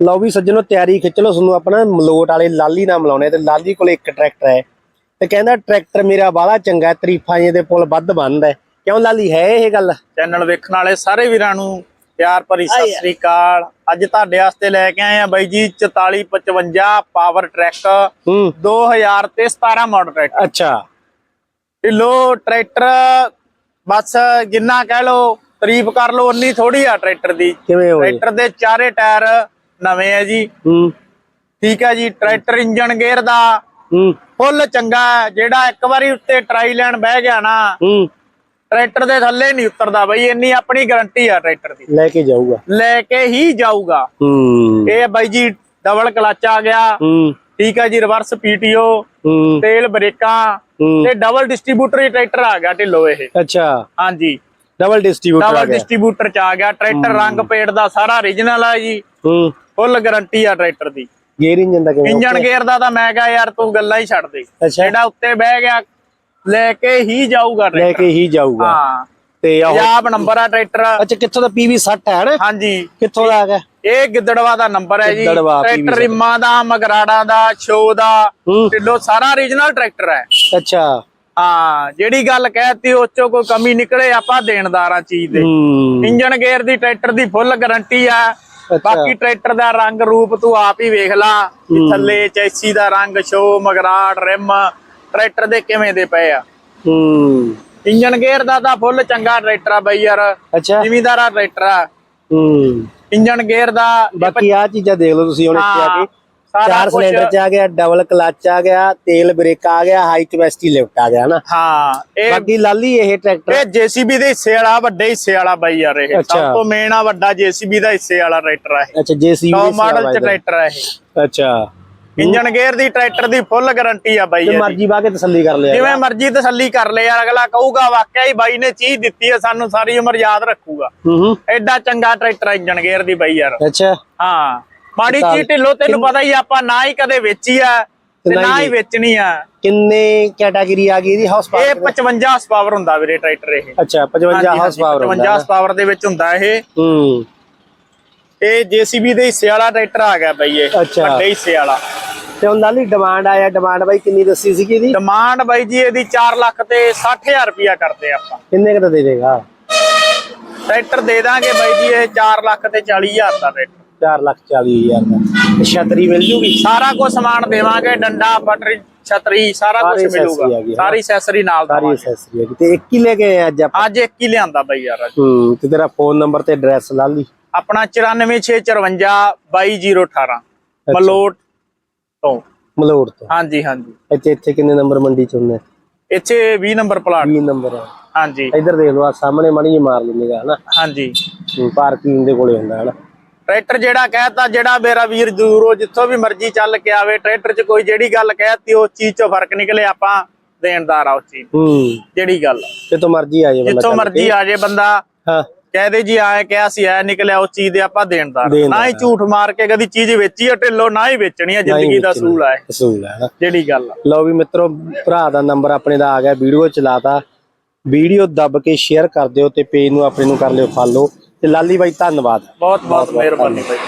ਲਓ ਵੀ ਸੱਜਣੋ ਤਿਆਰੀ ਖਿੱਚ ਲਓ ਤੁਹਾਨੂੰ ਆਪਣਾ ਮਲੋਟ ਵਾਲੇ ਲਾਲੀ ਨਾਲ ਮਿਲਾਉਣੇ ਤੇ ਲਾਲੀ ਕੋਲ ਇੱਕ ਟਰੈਕਟਰ ਹੈ। ਤੇ ਕਹਿੰਦਾ ਟਰੈਕਟਰ ਮੇਰਾ ਬਾਹਲਾ ਚੰਗਾ ਹੈ, ਤਰੀਫਾਂ ਇਹਦੇ ਪੁੱਲ ਵੱਧ ਬੰਨਦਾ ਹੈ। ਕਿਉਂ ਲਾਲੀ ਹੈ ਇਹ ਗੱਲ? ਚੈਨਲ ਵੇਖਣ ਵਾਲੇ ਸਾਰੇ ਵੀਰਾਂ ਨੂੰ ਪਿਆਰ ਭਰੀ ਸਤਿ ਸ੍ਰੀ ਅਕਾਲ। ਅੱਜ ਤੁਹਾਡੇ ਵਾਸਤੇ ਲੈ ਕੇ ਆਏ ਆ ਬਾਈ ਜੀ 4455 ਪਾਵਰ ਟਰੈਕ ਹੂੰ। 2000 ਤੇ 17 ਮਾਡਲ ਟਰੈਕਟਰ ਅੱਛਾ। ਢਿੱਲੋ ਟਰੈਕਟਰ ਬਸ ਜਿੰਨਾ ਕਹਿ ਲੋ ਤਾਰੀਫ ਕਰ ਲੋ ਉਨੀ ਥੋੜੀ ਆ ਟਰੈਕਟਰ ਦੀ। ਕਿਵੇਂ ਹੋਏ ਟਰੈਕਟਰ ਦੇ ਚਾਰੇ ਟਾਇਰ ਨਵੇਂ ਆ ਜੀ। ਹੂੰ। ਠੀਕ ਹੈ ਜੀ ਟਰੈਕਟਰ ਇੰਜਨ ਗੇਅਰ ਦਾ। ਹੂੰ। ਫੁੱਲ ਚੰਗਾ ਹੈ। ਜਿਹੜਾ ਇੱਕ ਵਾਰੀ ਉੱਤੇ ਟਰਾਈ ਲੈਣ ਬਹਿ ਗਿਆ ਨਾ। ਹੂੰ। ਟਰੈਕਟਰ ਦੇ ਥੱਲੇ ਨਹੀਂ ਉਤਰਦਾ ਬਈ ਇੰਨੀ ਆਪਣੀ ਗਾਰੰਟੀ ਆ ਟਰੈਕਟਰ ਦੀ। ਲੈ ਕੇ ਜਾਊਗਾ। ਲੈ ਕੇ ਹੀ ਜਾਊਗਾ। ਹੂੰ। ਇਹ ਬਾਈ ਜੀ ਡਬਲ ਕਲਚ ਆ ਗਿਆ। ਹੂੰ। ਠੀਕ ਹੈ ਜੀ ਰਿਵਰਸ ਪੀਟੀਓ। ਤੇਲ ਬ੍ਰੇਕਾਂ। ਤੇ ਡਬਲ ਡਿਸਟ੍ਰੀਬਿਊਟਰ ਹੀ ਟਰੈਕਟਰ ਆ ਗਿਆ ਢਿੱਲੋ ਇਹ। ਅੱਛਾ। ਹਾਂਜੀ। ਡਬਲ ਡਿਸਟ੍ਰੀਬਿਊਟਰ ਆ ਡਬਲ ਗਿਆ। ਡਿਸਟ੍ਰੀਬਿਊਟਰ ਚ ਆ ਗਿਆ। ਟਰੈਕਟਰ ਰੰਗ ਪੇੜ ਦਾ ਸਾਰਾ origignal ਆ ਜੀ। ਹੂੰ। ਫੁੱਲ ਗਾਰੰਟੀ ਆ ਟਰੈਕਟਰ ਦੀ। ਗੇਅਰ ਇੰਜਨ ਦਾ ਕਿਵੇਂ? ਇੰਜਨ ਗੇਅਰ ਦਾ ਤਾਂ ਮੈਂ ਕਿਹਾ ਯਾਰ ਤੂੰ ਗੱਲਾਂ ਹੀ ਛੱਡ ਦੇ। ਜਿਹੜਾ ਉੱਤੇ ਬਹਿ ਗਿਆ ਲੈ ਕੇ ਹੀ ਜਾਊਗਾ ਲੈ ਕੇ ਹੀ ਜਾਊਗਾ। ਹਾਂ। ਤੇ ਆਹ ਪੰਜਾਬ ਨੰਬਰ ਆ ਟਰੈਕਟਰ ਅੱਛਾ ਕਿੱਥੋਂ ਦਾ PV 60 ਹੈ ਨਾ? ਹਾਂਜੀ। ਕਿੱਥੋਂ ਦਾ ਆ ਗਿਆ? ਇਹ ਗਿੱਦੜਵਾ ਦਾ ਨੰਬਰ ਹੈ ਜੀ। ਟਰੈਕਟਰ ਰਿਮਾਂ ਦਾ ਮਗਰਾੜਾ ਦਾ ਸ਼ੋ ਦਾ ਢਿੱਲੋ ਸਾਰਾ origignal ਟਰੈਕਟਰ ਹੈ। ਅੱਛਾ। ਹਾਂ ਜਿਹੜੀ ਗੱਲ ਕਹਿਤੀ ਉਹ ਚੋਂ ਕੋਈ ਕਮੀ ਨਿਕਲੇ ਆਪਾਂ ਦੇਣਦਾਰਾਂ ਚੀਜ਼ ਦੇ। ਇੰਜਨ ਗੇਅਰ ਦੀ ਟਰੈਕਟਰ ਦੀ ਫੁੱਲ ਗਾਰੰਟੀ ਆ। ਬਾਕੀ ਟਰੈਕਟਰ ਦਾ ਰੰਗ ਰੂਪ ਤੂੰ ਆਪ ਹੀ ਵੇਖ ਲਾ ਥੱਲੇ ਚੈਸੀ ਦਾ ਰੰਗ ਸ਼ੋ ਮਗਰਾੜ ਰਿਮ ਟਰੈਕਟਰ ਦੇ ਕਿਵੇਂ ਦੇ ਪਏ ਆ। ਹੂੰ। ਇੰਜਨ ਗੇਅਰ ਦਾ ਤਾਂ ਫੁੱਲ ਚੰਗਾ ਟਰੈਕਟਰ ਆ ਬਈ ਯਾਰ। ਜ਼ਿਮੀਦਾਰਾ ਟਰੈਕਟਰ ਆ। ਹੂੰ। ਇੰਜਨ ਗੇਅਰ ਦਾ ਬਾਕੀ ਆ ਚੀਜ਼ਾਂ ਦੇਖ ਲਓ ਤੁਸੀਂ ਹੁਣ ਇੱਥੇ ਆ ਕੇ। ਚਾਰ ਸਿਲੰਡਰ ਚ ਆ ਗਿਆ ਡਬਲ ਕਲਚ ਆ ਗਿਆ ਤੇਲ ਬ੍ਰੇਕ ਆ ਗਿਆ ਹਾਈ ਕਪੈਸਿਟੀ ਲਿਫਟ ਆ ਗਿਆ ਹਨਾ? ਹਾਂ ਇਹ ਬਾਕੀ ਲਾਲੀ ਇਹ ਟਰੈਕਟਰ। ਇਹ ਜੀਸੀਬੀ ਦੇ ਹਿੱਸੇ ਵਾਲਾ ਵੱਡੇ ਹਿੱਸੇ ਵਾਲਾ ਬਾਈ ਯਾਰ ਇਹ। ਸਭ ਤੋਂ ਮੇਨ ਆ ਵੱਡਾ ਜੀਸੀਬੀ ਦਾ ਹਿੱਸੇ ਵਾਲਾ ਟਰੈਕਟਰ ਆ ਇਹ। ਅੱਛਾ ਜੇਸੀਬੀ ਟੌਪ ਮਾਡਲ ਚ ਟਰੈਕਟਰ ਆ ਇਹ। ਅੱਛਾ। ਇੰਜਨ ਗੇਅਰ ਦੀ ਟਰੈਕਟਰ ਦੀ ਫੁੱਲ ਗਾਰੰਟੀ ਆ ਬਾਈ ਇਹਦੀ। ਮਰਜ਼ੀ ਬਾ ਕੇ ਤਸੱਲੀ ਕਰ ਲਿਆ ਜਿਵੇਂ ਮਰਜ਼ੀ ਤਸੱਲੀ ਕਰ ਲੈ ਯਾਰ ਅਗਲਾ ਕਹੂਗਾ ਵਾਕਿਆ ਹੀ ਬਾਈ ਨੇ ਚੀਜ਼ ਦਿੱਤੀ ਹੈ ਸਾਨੂੰ ਸਾਰੀ ਉਮਰ ਯਾਦ ਰੱਖੂਗਾ। ਹੂੰ ਹੂੰ। ਐਡਾ ਚੰਗਾ ਟਰੈਕਟਰ ਇੰਜਨ ਗੇਅਰ ਦੀ ਬਾਈ ਯਾਰ। ਅੱਛਾ। ਹਾਂ। ਮਾੜੀ ਚੀਜ਼ ਢਿੱਲੋ ਤੈਨੂੰ ਪਤਾ ਹੀ ਆਪਾਂ ਨਾ ਹੀ ਕਦੇ ਵੇਚੀ ਆ ਤੇ ਨਾ ਹੀ ਵੇਚਣੀ ਆ। ਕਿੰਨੇ ਕੈਟਾਗਰੀ ਆ ਗਈ ਇਹਦੀ? ਹਾਊਸ ਇਹ ਪਾਵਰ 55 ਹਾਰਸ ਪਾਵਰ ਹੁੰਦਾ ਵੀਰੇ ਟਰੈਕਟਰ ਇਹ। ਅੱਛਾ 55 ਹਾਊਸ ਪਾਵਰ 55 ਹਾਰਸ ਪਾਵਰ ਦੇ ਵਿੱਚ ਹੁੰਦਾ ਇਹ। ਹੂੰ। ਇਹ ਜੀਸੀਬੀ ਦੇ ਹਿੱਸੇ ਵਾਲਾ ਟਰੈਕਟਰ ਆ ਗਿਆ ਬਈ ਇਹ। ਵੱਡੇ ਹਿੱਸੇ ਵਾਲਾ। ਤੇ ਹੁਣ ਲਾਲੀ ਡਿਮਾਂਡ ਆਇਆ ਡਿਮਾਂਡ ਬਾਈ ਕਿੰਨੀ ਦੱਸੀ ਸੀਗੀ ਇਹਦੀ? ਡਿਮਾਂਡ ਬਾਈ ਜੀ ਇਹਦੀ 4 ਲੱਖ ਤੇ 60000 ਰੁਪਿਆ ਕਰਦੇ ਆਪਾਂ। ਕਿੰਨੇ ਕੁ ਦਾ ਦੇ ਦੇਗਾ? ਟਰੈਕਟਰ ਦੇ ਦਾਂਗੇ ਬਾਈ ਜੀ ਇਹ 4 ਲੱਖ ਤੇ 40000 ਦਾ ਟਰੈਕਟਰ। 4 ਲੱਖ 40 ਹਜ਼ਾਰ ਦਾ। ਛਤਰੀ ਮਿਲ ਜੂਗੀ? ਸਾਰਾ ਕੁਝ ਸਮਾਨ ਦੇਵਾਂਗੇ ਡੰਡਾ ਪਟਰੀ ਛਤਰੀ ਸਾਰਾ ਕੁਝ ਮਿਲੂਗਾ। ਸਾਰੀ ਐਕਸੈਸਰੀ ਨਾਲ ਸਾਰੀ ਦਵਾਂਗੇ ਐਕਸੈਸਰੀ ਹੈਗੀ। ਤੇ ਇੱਕ ਹੀ ਲੈ ਕੇ ਆਏ ਅੱਜ ਆਪਾਂ? ਅੱਜ ਇੱਕ ਹੀ ਲਿਆਂਦਾ ਬਾਈ ਯਾਰ ਅੱਜ। ਹੂੰ ਤੇ ਤੇਰਾ ਫੋਨ ਨੰਬਰ ਤੇ ਐਡਰੈਸ ਲਾਲੀ ਆਪਣਾ 9464522018 ਮਲੋਟ ਤੋਂ। ਹਾਂਜੀ ਹਾਂਜੀ। ਇੱਥੇ ਇੱਥੇ ਕਿੰਨੇ ਨੰਬਰ ਮੰਡੀ ਚ ਹੁੰਦੇ? ਇੱਥੇ 20 ਨੰਬਰ ਪਲਾਟ। 20 ਨੰਬਰ ਹਾਂਜੀ। ਇੱਧਰ ਦੇਖ ਲਓ ਆ ਸਾਹਮਣੇ ਮਾੜੀ ਜਿਹੀ ਮਾਰ ਹਨਾ? ਹਾਂਜੀ। ਪਾਰਕਿੰਗ ਦੇ ਕੋਲੇ ਹੁੰਦਾ ਹਨਾ? ਟਰੈਕਟਰ ਜਿਹੜਾ ਕਹਿਤਾ ਜਿਹੜਾ ਮੇਰਾ ਵੀਰ ਦੂਰੋਂ ਜਿੱਥੋਂ ਵੀ ਮਰਜ਼ੀ ਚੱਲ ਕੇ ਆਵੇ ਟਰੈਕਟਰ 'ਚ ਕੋਈ ਜਿਹੜੀ ਗੱਲ ਕਹਿਤੀ ਉਸ ਚੀਜ਼ 'ਚੋਂ ਫ਼ਰਕ ਨਿਕਲੇ ਆਪਾਂ ਦੇਣਦਾਰ ਆ ਉਸ ਚੀਜ਼ ਹੂੰ। ਜਿਹੜੀ ਗੱਲ। ਜਿੱਥੋਂ ਮਰਜ਼ੀ ਆ ਬੰਦਾ ਜਿੱਥੋਂ ਮਰਜ਼ੀ। ਆ ਜੇ ਬੰਦਾ ਹਾਂ। ਕਹਦੇ ਜੀ ਆਏ ਕਿਹਾ ਸੀ ਐ ਨਿਕਲਿਆ ਉਸ ਚੀਜ਼ ਦੇ ਆਪਾਂ ਦੇਣਦਾਰ ਨਾ ਹੀ ਝੂਠ ਮਾਰ ਕੇ ਕਦੀ ਚੀਜ਼ ਵੇਚੀ ਆ ਢਿੱਲੋ ਨਾ ਹੀ ਵੇਚਣੀ ਆ ਜ਼ਿੰਦਗੀ ਦਾ ਅਸੂਲ ਆ ਅਸੂਲ ਨਾ। ਜਿਹੜੀ ਗੱਲ ਆ। ਲਓ ਵੀ ਮਿੱਤਰੋ ਭਰਾ ਦਾ ਨੰਬਰ ਆਪਣੇ ਦਾ ਆ ਗਿਆ ਵੀਡੀਓ ਚਲਾਤਾ। ਵੀਡੀਓ ਦੱਬ ਕੇ ਸ਼ੇਅਰ ਕਰ ਦਿਓ ਤੇ ਪੇਜ ਨੂੰ ਆਪਣੇ ਨੂੰ ਕਰ ਲਿਓ ਫਾਲੋ ਤੇ ਲਾਲੀ ਬਾਈ ਧੰਨਵਾਦ। ਬਹੁਤ ਬਹੁਤ ਮਿਹਰਬਾਨੀ ਬਾਈ।